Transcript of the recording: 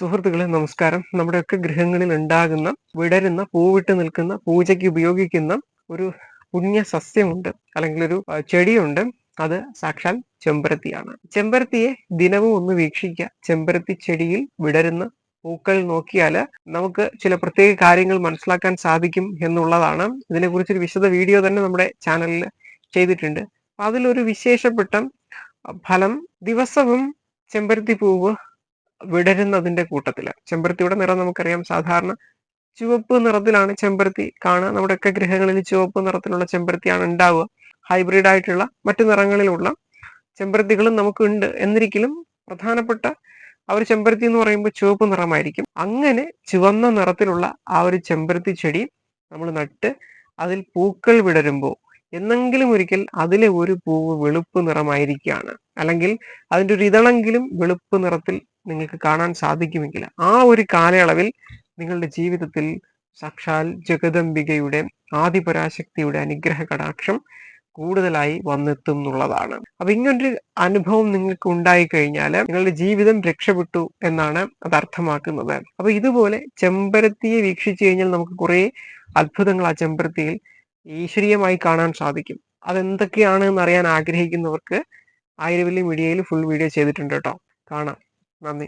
സുഹൃത്തുക്കളെ നമസ്കാരം. നമ്മുടെയൊക്കെ ഗൃഹങ്ങളിൽ ഉണ്ടാകുന്ന വിടരുന്ന പൂവിട്ട് നിൽക്കുന്ന പൂജയ്ക്ക് ഉപയോഗിക്കുന്ന ഒരു പുണ്യ സസ്യമുണ്ട്. അല്ലെങ്കിൽ ഒരു ചെടിയുണ്ട്. അത് സാക്ഷാൽ ചെമ്പരത്തിയാണ്. ചെമ്പരത്തിയെ ദിനവും ഒന്ന് വീക്ഷിക്കുക. ചെമ്പരത്തി ചെടിയിൽ വിടരുന്ന പൂക്കൾ നോക്കിയാൽ നമുക്ക് ചില പ്രത്യേക കാര്യങ്ങൾ മനസ്സിലാക്കാൻ സാധിക്കും എന്നുള്ളതാണ്. ഇതിനെക്കുറിച്ചൊരു വിശദ വീഡിയോ തന്നെ നമ്മുടെ ചാനലിൽ ചെയ്തിട്ടുണ്ട്. അതിലൊരു വിശേഷപ്പെട്ട ഫലം ദിവസവും ചെമ്പരത്തി പൂവ് വിടരുന്നതിന്റെ കൂട്ടത്തിലാണ് ചെമ്പരത്തിയുടെ നിറം നമുക്കറിയാം. സാധാരണ ചുവപ്പ് നിറത്തിലാണ് ചെമ്പരത്തി കാണുക. നമ്മുടെയൊക്കെ ഗ്രഹങ്ങളിൽ ചുവപ്പ് നിറത്തിലുള്ള ചെമ്പരത്തിയാണ് ഉണ്ടാവുക. ഹൈബ്രിഡ് ആയിട്ടുള്ള മറ്റു നിറങ്ങളിലുള്ള ചെമ്പരത്തികളും നമുക്കുണ്ട്. എന്നിരിക്കലും പ്രധാനപ്പെട്ട ആ ഒരു ചെമ്പരത്തി എന്ന് പറയുമ്പോൾ ചുവപ്പ് നിറമായിരിക്കും. അങ്ങനെ ചുവന്ന നിറത്തിലുള്ള ആ ഒരു ചെമ്പരത്തി ചെടി നമ്മൾ നട്ട് അതിൽ പൂക്കൾ വിടരുമ്പോൾ എന്നെങ്കിലും ഒരിക്കൽ അതിലെ ഒരു പൂവ് വെളുപ്പ് നിറമായിരിക്കുകയാണ്. അല്ലെങ്കിൽ അതിന്റെ ഒരു ഇതളെങ്കിലും വെളുപ്പ് നിറത്തിൽ നിങ്ങൾക്ക് കാണാൻ സാധിക്കുമെങ്കിൽ ആ ഒരു കാലയളവിൽ നിങ്ങളുടെ ജീവിതത്തിൽ സാക്ഷാൽ ജഗദംബികയുടെ ആദിപരാശക്തിയുടെ അനുഗ്രഹ കടാക്ഷം കൂടുതലായി വന്നെത്തും എന്നുള്ളതാണ്. അപ്പൊ ഇങ്ങനൊരു അനുഭവം നിങ്ങൾക്ക് ഉണ്ടായി കഴിഞ്ഞാൽ നിങ്ങളുടെ ജീവിതം രക്ഷപ്പെട്ടു എന്നാണ് അത് അർത്ഥമാക്കുന്നത്. അപ്പൊ ഇതുപോലെ ചെമ്പരത്തിയെ വീക്ഷിച്ചു കഴിഞ്ഞാൽ നമുക്ക് കുറെ അത്ഭുതങ്ങൾ ആ ചെമ്പരത്തിയിൽ ഈശ്വരീയമായി കാണാൻ സാധിക്കും. അതെന്തൊക്കെയാണ് എന്ന് അറിയാൻ ആഗ്രഹിക്കുന്നവർക്ക് ആയിരവല്ലി മീഡിയയിൽ ഫുൾ വീഡിയോ ചെയ്തിട്ടുണ്ട് കേട്ടോ. കാണാം. നന്ദി